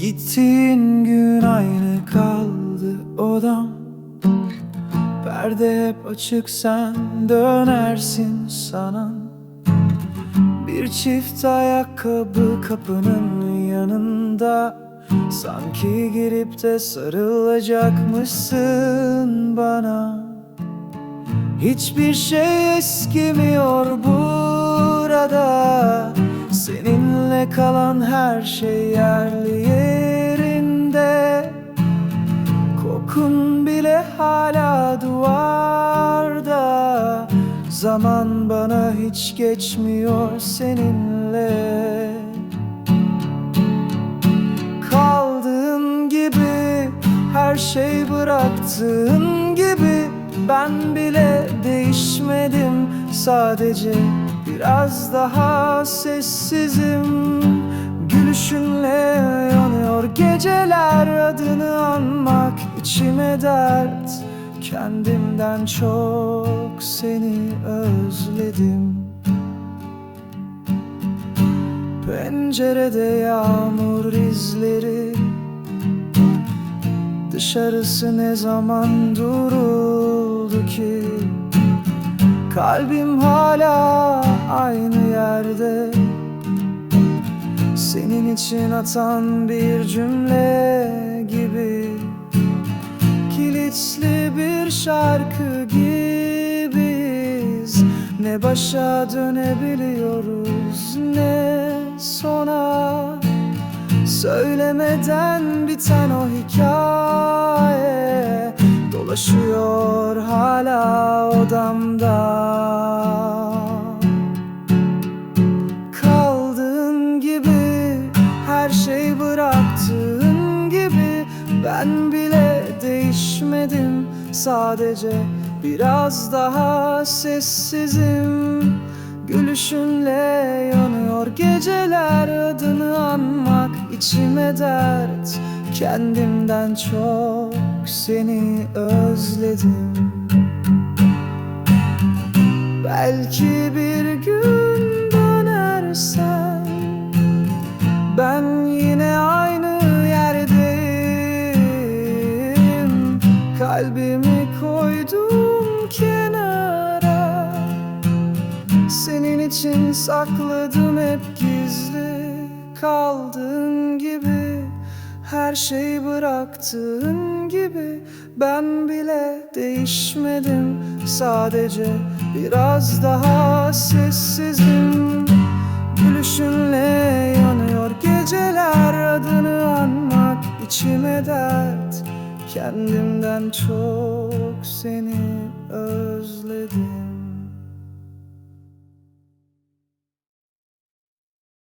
Gittiğin gün aynı kaldı odam. Perde hep açık sen dönersin sana. Bir çift ayakkabı kapının yanında. Sanki girip de sarılacakmışsın bana. Hiçbir şey eskimiyor burada. Seninle kalan her şey yerli Zaman bana hiç geçmiyor seninle. Kaldığın gibi her şey bıraktığın gibi Ben bile değişmedim. Sadece biraz daha sessizim. Gülüşünle yanıyor geceler adını anmak içime dert Kendimden çok seni özledim. Pencerede yağmur izleri. Dışarısı ne zaman duruldu ki? Kalbim hala aynı yerde. Senin için atan bir cümle gibi Kilitli bir şarkı gibiyiz. Ne başa dönebiliyoruz ne sona. Söylemeden biten o hikaye Dolaşıyor hala odamda sadece biraz daha sessizim. Gülüşünle yanıyor geceler adını anmak içime dert. Kendimden çok seni özledim. Belki bir için sakladım hep gizli Kaldığın gibi Her şeyi bıraktığın gibi. Ben bile değişmedim Sadece biraz daha sessizim. Gülüşünle yanıyor geceler Adını anmak içime dert. Kendimden çok seni